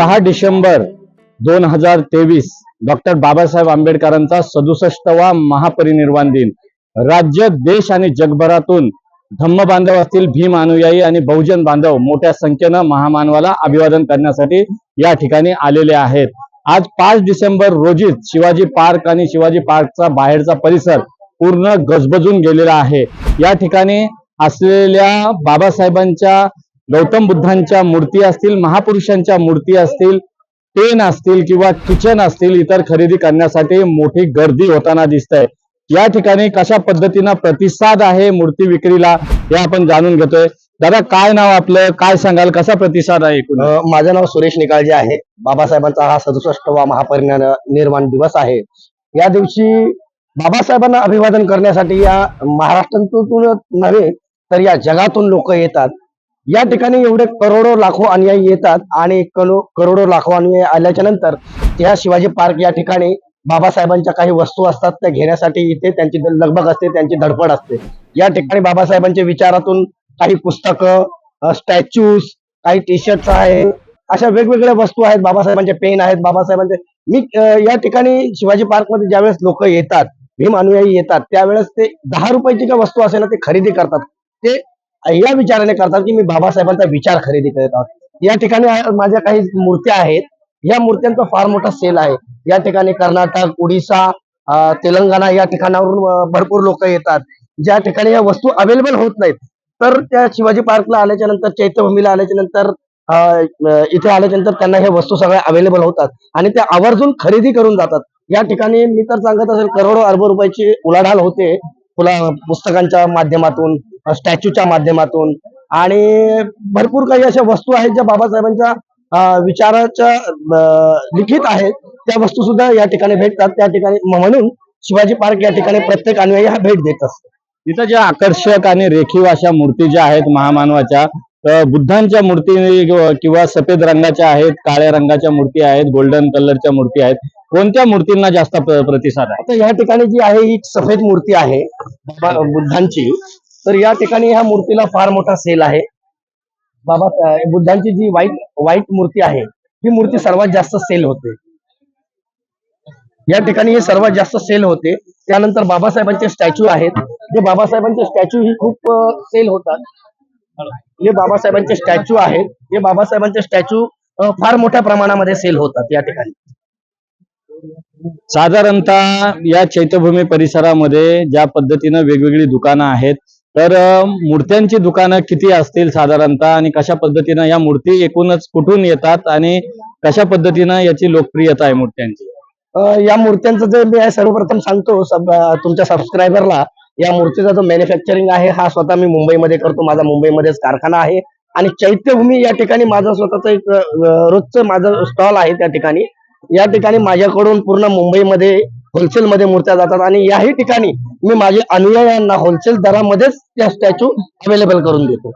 सहा डिसेंबर दोन हजार तेवीस डॉक्टर बाबासाहेब आंबेडकरांचा सदुसष्टवा महापरिनिर्वाण दिन. राज्य देश आणि जगभरातून धम्म बांधव असतील भीम अनुयायी आणि बहुजन बांधव मोठ्या संख्येनं महामानवाला अभिवादन करण्यासाठी या ठिकाणी आलेले आहेत. आज पाच डिसेंबर रोजीच शिवाजी पार्क आणि शिवाजी पार्कचा बाहेरचा परिसर पूर्ण गजबजून गेलेला आहे. या ठिकाणी असलेल्या बाबासाहेबांच्या गौतम बुद्धांच्या मूर्ती असतील महापुरुषांच्या मूर्ती असतील पेन असतील किंवा किचन असतील इतर खरेदी करण्यासाठी मोठी गर्दी होताना दिसत आहे या ठिकाणी कशा पद्धतीनं प्रतिसाद आहे मूर्ती विक्रीला हे आपण जाणून घेतोय. दादा काय नाव आपलं? काय सांगाल? कसा प्रतिसाद आहे माझं नाव सुरेश निकाळजे आहे. बाबासाहेबांचा हा सदुसष्टवा महापरिनिर्वाण दिवस आहे. या दिवशी बाबासाहेबांना अभिवादन करण्यासाठी या महाराष्ट्रातूनच नव्हे तर या जगातून लोक येतात. या ठिकाणी एवढे करोडो लाखो अनुयायी येतात आणि करोडो लाखो अनुयायी आल्याच्यानंतर या शिवाजी पार्क या ठिकाणी बाबासाहेबांच्या काही वस्तू असतात त्या घेण्यासाठी इथे त्यांची लगबग असते त्यांची धडपड असते. या ठिकाणी बाबासाहेबांच्या विचारातून काही पुस्तकं स्टॅच्यूज काही टी शर्ट्स आहे अशा वेगवेगळ्या वस्तू आहेत बाबासाहेबांचे पेन आहेत बाबासाहेबांचे. मी या ठिकाणी शिवाजी पार्कमध्ये ज्यावेळेस लोक येतात भीम अनुयायी येतात त्यावेळेस ते दहा रुपयाची ज्या वस्तू असेल ना ते खरेदी करतात. ते या विचाराने करतात की मी बाबासाहेबांचा विचार खरेदी करत आहोत. या ठिकाणी माझ्या काही मूर्त्या आहेत. या मूर्त्यांचा फार मोठा सेल आहे. या ठिकाणी कर्नाटक ओडिसा तेलंगणा या ठिकाणावरून भरपूर लोक येतात. ज्या ठिकाणी या वस्तू अवेलेबल होत नाहीत तर त्या शिवाजी पार्कला आल्याच्यानंतर चैत्यभूमीला आल्याच्यानंतर इथे आल्याच्यानंतर त्यांना ह्या वस्तू सगळ्या अवेलेबल होतात. आणि त्या आवर्जून खरेदी करून जातात. या ठिकाणी मी तर सांगत असेल करोडो अरबो रुपयाची उलाढाल होते. फुला पुस्तकांच्या माध्यमातून स्टॅच्यूच्या माध्यमातून. आणि भरपूर काही अशा वस्तू आहेत ज्या बाबासाहेबांच्या विचाराच्या लिखित आहेत. त्या वस्तू सुद्धा या ठिकाणी भेटतात. त्या ठिकाणी म्हणून शिवाजी पार्क या ठिकाणी प्रत्येक अनुयायी हा भेट देत असतो. तिथं ज्या आकर्षक आणि रेखीव अशा मूर्ती ज्या आहेत महामानवाच्या बुद्धांच्या मूर्ती किंवा- सफेद रंगाच्या आहेत काळ्या रंगाच्या मूर्ती आहेत गोल्डन कलरच्या मूर्ती आहेत. कोणत्या मूर्तींना जास्त प्र- प्रतिसाद आहे? आता या ठिकाणी जी आहे ही सफेद मूर्ती आहे बुद्धांची. तर या ठिकाणी ह्या मूर्तीला फार मोठा सेल आहे. बाबा बुद्धांची जी वाईट वाईट मूर्ती आहे ही मूर्ती सर्वात जास्त सेल होते. या ठिकाणी हे सर्वात जास्त सेल होते. त्यानंतर बाबासाहेबांचे स्टॅच्यू आहेत. जे बाबासाहेबांचे स्टॅच्यू ही खूप सेल होतात. हे बाबासाहेबांचे स्टॅच्यू आहेत हे बाबासाहेबांचे स्टॅच्यू फार मोठ्या प्रमाणामध्ये सेल होतात या ठिकाणी. साधारणतः या चैत्यभूमी परिसरामध्ये ज्या पद्धतीनं वेगवेगळी दुकानं आहेत तर मूर्त्यांची दुकानं किती असतील साधारणतः आणि कशा पद्धतीनं या मूर्ती एकूणच कुठून येतात आणि कशा पद्धतीनं याची लोकप्रियता आहे मूर्त्यांची? या मूर्त्यांचं जे मी सर्वप्रथम सांगतो सब तुमच्या सबस्क्रायबरला या मूर्तीचा जो मॅन्युफॅक्चरिंग आहे हा स्वतः मी मुंबईमध्ये करतो. माझा मुंबईमध्येच कारखाना आहे. आणि चैत्यभूमी या ठिकाणी माझं स्वतःच एक रोजचं माझं स्टॉल आहे त्या ठिकाणी. या ठिकाणी माझ्याकडून पूर्ण मुंबईमध्ये होलसेल मध्ये मूर्त्या जातात आणि याही ठिकाणी मी माझ्या अनुयायांना होलसेल दरामध्येच त्या स्टॅच्यू अवेलेबल करून देतो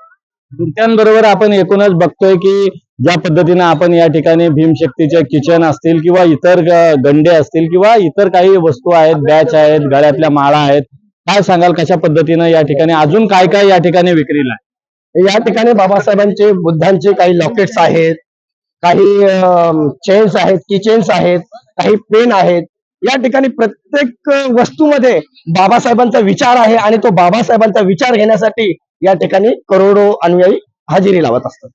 मूर्त्यांबरोबर आपण एकूणच बघतोय की ज्या पद्धतीनं आपण या ठिकाणी भीमशक्तीचे किचन असतील किंवा इतर गंडे असतील किंवा इतर काही वस्तू आहेत बॅच आहेत गळ्यातल्या माळा आहेत काय सांगाल कशा पद्धतीनं या ठिकाणी अजून काय काय या ठिकाणी विक्रीला आहे? या ठिकाणी बाबासाहेबांचे बुद्धांचे काही लॉकेट्स आहेत काही चेन्स आहेत किचेन्स आहेत काही पेन आहेत या ठिकाणी प्रत्येक वस्तूमध्ये बाबासाहेबांचा विचार आहे आणि तो बाबासाहेबांचा विचार घेण्यासाठी या ठिकाणी करोडो अनुयायी हजेरी लावत असतात.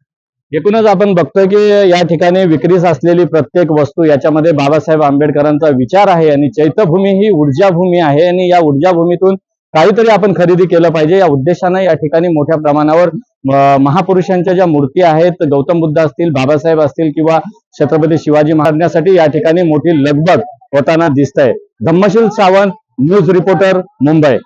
एकूणच आपण बघतोय की या ठिकाणी विक्रीस असलेली प्रत्येक वस्तू याच्यामध्ये बाबासाहेब आंबेडकरांचा विचार आहे आणि चैत्यभूमी ही ऊर्जा भूमी आहे आणि या ऊर्जाभूमीतून काहीतरी आपण खरेदी केलं पाहिजे. या उद्देशानं या ठिकाणी मोठ्या प्रमाणावर महापुरुषांच्या ज्या मूर्ती आहेत गौतम बुद्ध असतील बाबासाहेब असतील किंवा छत्रपती शिवाजी महाराजांसाठी या ठिकाणी मोठी लगबग होताना दिसत आहे धम्मशील सावंत न्यूज रिपोर्टर मुंबई.